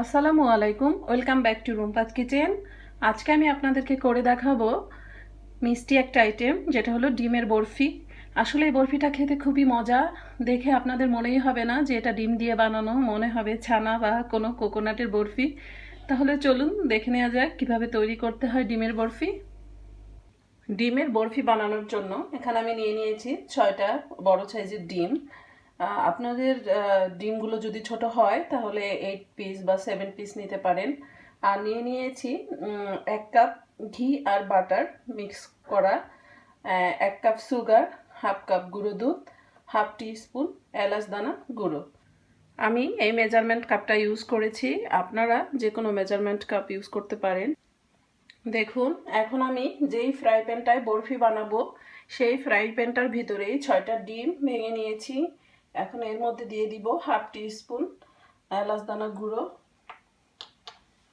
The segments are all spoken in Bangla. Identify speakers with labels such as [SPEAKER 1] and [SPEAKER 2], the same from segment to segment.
[SPEAKER 1] আসসালামু আলাইকুম, ওয়েলকাম ব্যাক টু রুমপাত কিচেন। আজকে আমি আপনাদেরকে করে দেখাবো মিষ্টি একটা আইটেম, যেটা হলো ডিমের বরফি। আসলে এই বরফিটা খেতে খুবই মজা, দেখে আপনাদের মনেই হবে না যে এটা ডিম দিয়ে বানানো, মনে হবে ছানা বা কোনো কোকোনাটের বরফি। তাহলে চলুন দেখে নেওয়া যাক কীভাবে তৈরি করতে হয় ডিমের বরফি। ডিমের বরফি বানানোর জন্য এখানে আমি নিয়ে নিয়েছি ছয়টা বড় সাইজের ডিম। আপনাদের ডিমগুলো যদি ছোট হয়, তাহলে এইট পিস বা সেভেন পিস নিতে পারেন। আর নিয়ে নিয়েছি এক কাপ ঘি আর বাটার মিক্স করা এক কাপ সুগার হাফ কাপ গুঁড়ো দুধ হাফ টি স্পুন এলাচ দানা গুঁড়ো। আমি এই মেজারমেন্ট কাপটা ইউজ করেছি। আপনারা যে কোনো মেজারমেন্ট কাপ ইউজ করতে পারেন। দেখুন, এখন আমি যেই ফ্রাই প্যানটায় বরফি বানাবো, সেই ফ্রাই প্যানটার ভিতরেই ছয়টা ডিম ভেঙে নিয়েছি। এখন এর মধ্যে দিয়ে দিব হাফ টি স্পুন এলাচ দানা গুঁড়ো।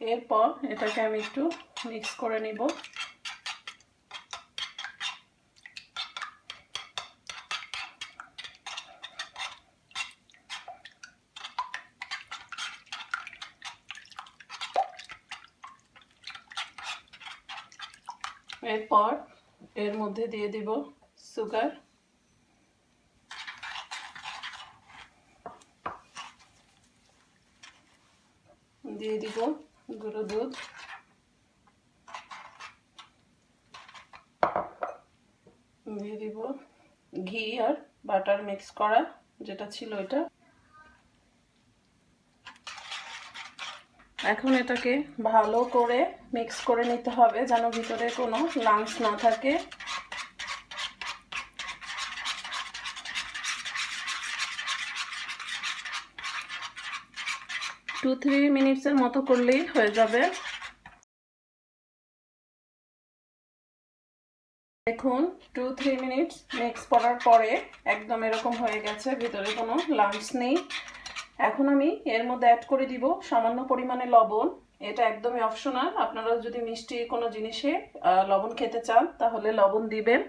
[SPEAKER 1] এরপর এটাকে আমি একটু মিক্স করে নিব। এরপর এর মধ্যে দিয়ে দিব সুগার দিয়ে দিব গুঁড়ো দুধ দিয়ে দিব ঘি আর বাটার মিক্স করা, যেটা ছিল এটা। এখন এটাকে ভালো করে মিক্স করে নিতে হবে, যেন ভিতরে কোনো লাংস না থাকে। টু থ্রি মিনিটসের মতো করলেই হয়ে যাবে। মিক্স করার পরে একদম এরকম হয়ে গেছে, ভিতরে কোনো লাঞ্চ নেই। এখন আমি এর মধ্যে অ্যাড করে দিব সামান্য পরিমাণে লবণ। এটা একদমই অপশনাল আপনারা যদি মিষ্টি কোনো জিনিসে লবণ খেতে চান, তাহলে লবণ দিবেন।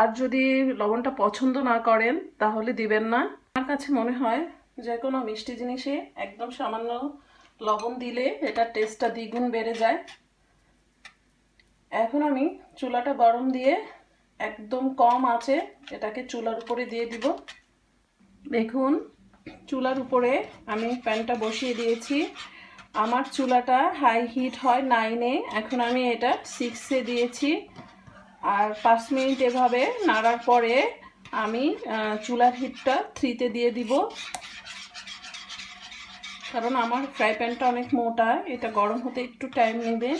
[SPEAKER 1] আর যদি লবণটা পছন্দ না করেন, তাহলে দিবেন না। আমার কাছে মনে হয় যে কোনো মিষ্টি জিনিসে একদম সামান্য লবণ দিলে এটার টেস্টটা দ্বিগুণ বেড়ে যায়। এখন আমি চুলাটা গরম দিয়ে একদম কম আছে, এটাকে চুলার উপরে দিয়ে দিব। দেখুন, চুলার উপরে আমি প্যানটা বসিয়ে দিয়েছি। আমার চুলাটা হাই হিট হয় নাইনে এখন আমি এটা সিক্সে দিয়েছি। আর পাঁচ মিনিট এভাবে নাড়ার পরে আমি চুলার হিটটা থ্রিতে দিয়ে দিব। কারণ আমার ফ্রাই প্যানটা অনেক মোটা, এটা গরম হতে একটু টাইম নেবে,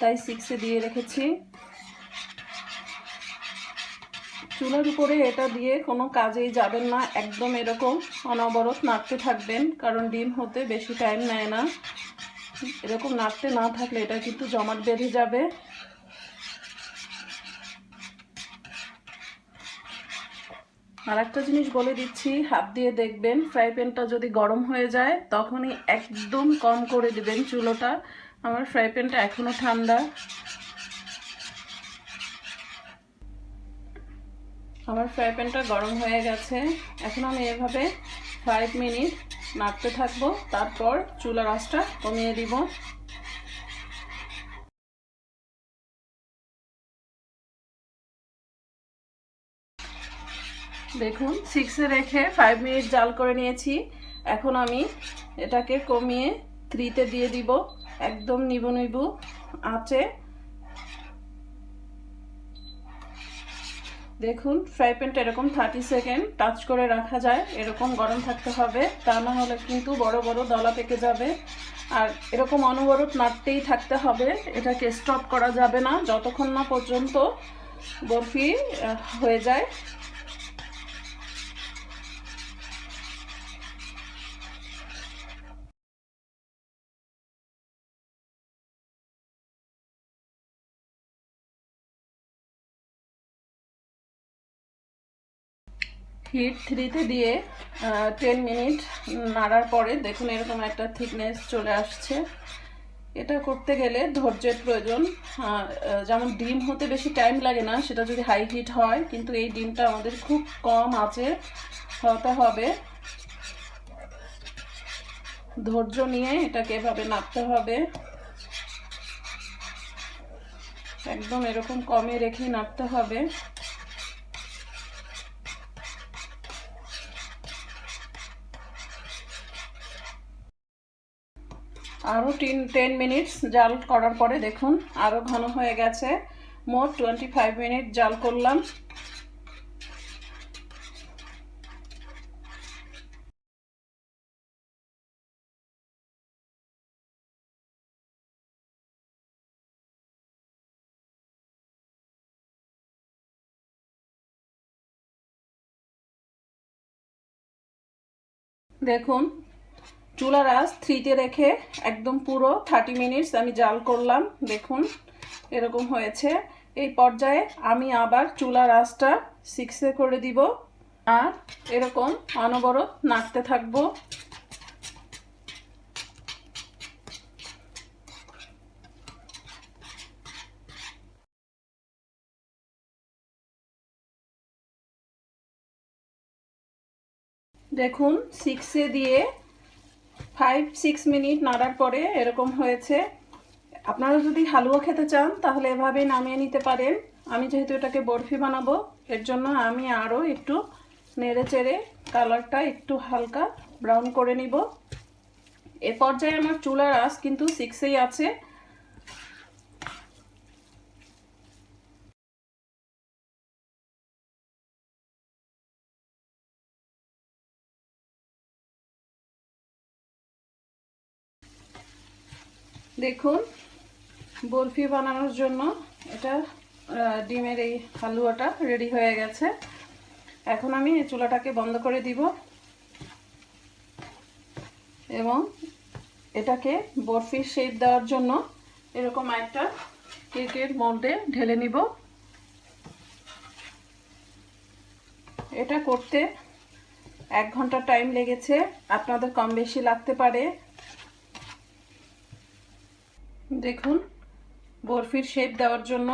[SPEAKER 1] তাই সিক্সে দিয়ে রেখেছি। চুলার উপরে এটা দিয়ে কোনো কাজেই যাবেন না, একদম এরকম অনবরত নাড়তে থাকবেন, কারণ ডিম হতে বেশি টাইম নেয় না। এরকম নাড়তে না থাকলে এটা কিন্তু জমাট বেঁধে যাবে। আর একটা জিনিস বলে দিচ্ছি, হাত দিয়ে দেখবেন ফ্রাই প্যানটা যদি গরম হয়ে যায়, তখনই একদম কম করে দিবেন চুলোটা। আমার ফ্রাই প্যানটা এখনও ঠান্ডা। আমার ফ্রাই প্যানটা গরম হয়ে গেছে। এখন আমি এভাবে ফাইভ মিনিট নাড়তে থাকব, তারপর চুলার আঁচটা কমিয়ে দিব। দেখুন সিক্সে রেখে ফাইভ মিনিট জাল করে নিয়েছি। এখন আমি এটাকে কমিয়ে থ্রিতে দিয়ে দিব। একদম নিবু নিবু আঁচে দেখুন ফ্রাই প্যানটা এরকম থার্টি সেকেন্ড টাচ করে রাখা যায়, এরকম গরম থাকতে হবে, তা না হলে কিন্তু বড় বড় দলা পেকে যাবে। আর এরকম অনবরত নাড়তেই থাকতে হবে, এটাকে স্টপ করা যাবে না, যতক্ষণ না পর্যন্ত বরফি হয়ে যায়। হিট থ্রিতে দিয়ে টেন মিনিট নাড়ার পরে দেখুন এরকম একটা থিকনেস চলে আসছে। এটা করতে গেলে ধৈর্যের প্রয়োজন। যেমন ডিম হতে বেশি টাইম লাগে না, সেটা যদি হাই হিট হয়, কিন্তু এই ডিমটা আমাদের খুব কম আছে, হতে হবে। ধৈর্য নিয়ে এটাকে এভাবে নাড়তে হবে। একদম এরকম কমে রেখে নাড়তে হবে। আরও টিন টেন মিনিটস জাল করার পরে দেখুন আরও ঘন হয়ে গেছে। মোট টোয়েন্টি ফাইভ মিনিট জাল করলাম। দেখুন চুলার আঁচ থ্রিতে রেখে একদম পুরো থার্টি মিনিটস আমি জাল করলাম। দেখুন, এরকম হয়েছে। এই পর্যায়ে আমি আবার চুলার আঁচটা সিক্সে করে দিব। আর এরকম অনবরত নাড়তে থাকব। দেখুন সিক্সে দিয়ে ফাইভ সিক্স মিনিট নাড়ার পরে এরকম হয়েছে। আপনারা যদি হালুয়া খেতে চান, তাহলে এভাবেই নামিয়ে নিতে পারেন। আমি যেহেতু এটাকে বরফি বানাবো, এর জন্য আমি আরও একটু নেড়ে চেড়ে কালারটা একটু হালকা ব্রাউন করে নিব। এ পর্যায়ে আমার চুলার আঁচ কিন্তু সিক্সেই আছে। দেখুন, বরফি বানানোর জন্য এটা ডিমের এই হালুয়াটা রেডি হয়ে গেছে। এখন আমি এই চুলাটাকে বন্ধ করে দিব এবং এটাকে বরফির শেপ দেওয়ার জন্য এরকম একটা কেকের মধ্যে ঢেলে নিব। এটা করতে এক ঘণ্টা টাইম লেগেছে। আপনাদের কম বেশি লাগতে পারে। দেখুন, বরফির শেপ দেওয়ার জন্য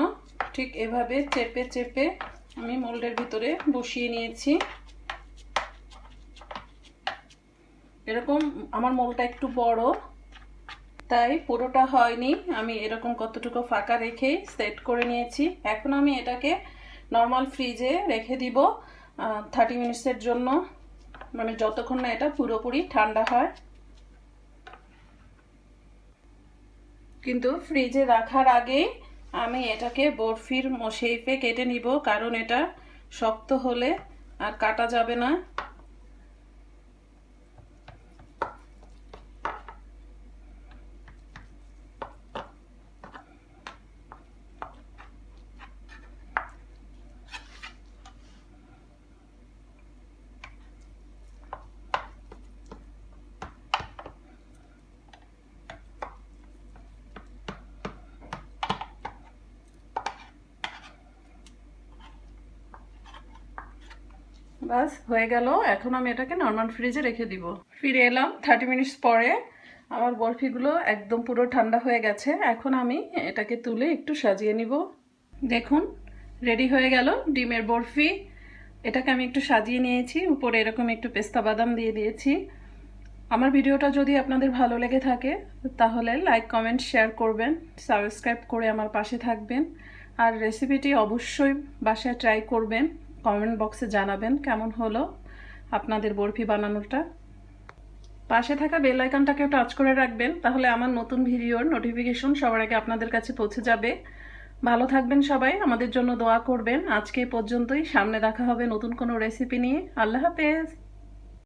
[SPEAKER 1] ঠিক এভাবে চেপে চেপে আমি মোল্ডের ভিতরে বসিয়ে নিয়েছি। এরকম আমার মোলটা একটু বড়, তাই পুরোটা হয়নি। আমি এরকম কতটুকু ফাঁকা রেখেই সেট করে নিয়েছি। এখন আমি এটাকে নর্মাল ফ্রিজে রেখে দিব থার্টি মিনিটসের জন্য। মানে যতক্ষণ না এটা পুরোপুরি ঠান্ডা হয়। কিন্তু ফ্রিজে রাখার আগেই আমি এটাকে বরফির শেপে কেটে নিব, কারণ এটা শক্ত হলে আর কাটা যাবে না। বাস, হয়ে গেল। এখন আমি এটাকে নর্মাল ফ্রিজে রেখে দিব। ফিরে এলাম থার্টি মিনিটস পরে। আমার বরফিগুলো একদম পুরো ঠান্ডা হয়ে গেছে। এখন আমি এটাকে তুলে একটু সাজিয়ে নিব। দেখুন রেডি হয়ে গেল ডিমের বরফি। এটাকে আমি একটু সাজিয়ে নিয়েছি। উপরে এরকম একটু পেস্তা বাদাম দিয়ে দিয়েছি। আমার ভিডিওটা যদি আপনাদের ভালো লেগে থাকে, তাহলে লাইক কমেন্ট শেয়ার করবেন। সাবস্ক্রাইব করে আমার পাশে থাকবেন। আর রেসিপিটি অবশ্যই বাসায় ট্রাই করবেন। কমেন্ট বক্সে জানাবেন কেমন হলো আপনাদের বরফি বানানোটা। পাশে থাকা বেল আইকনটাকেও টাচ করে রাখবেন, তাহলে আমার নতুন ভিডিওর নোটিফিকেশন সবার আগে আপনাদের কাছে পৌঁছে যাবে। ভালো থাকবেন সবাই, আমাদের জন্য দোয়া করবেন। আজকে পর্যন্তই, সামনে দেখা হবে নতুন কোনো রেসিপি নিয়ে। আল্লাহ হাফেজ।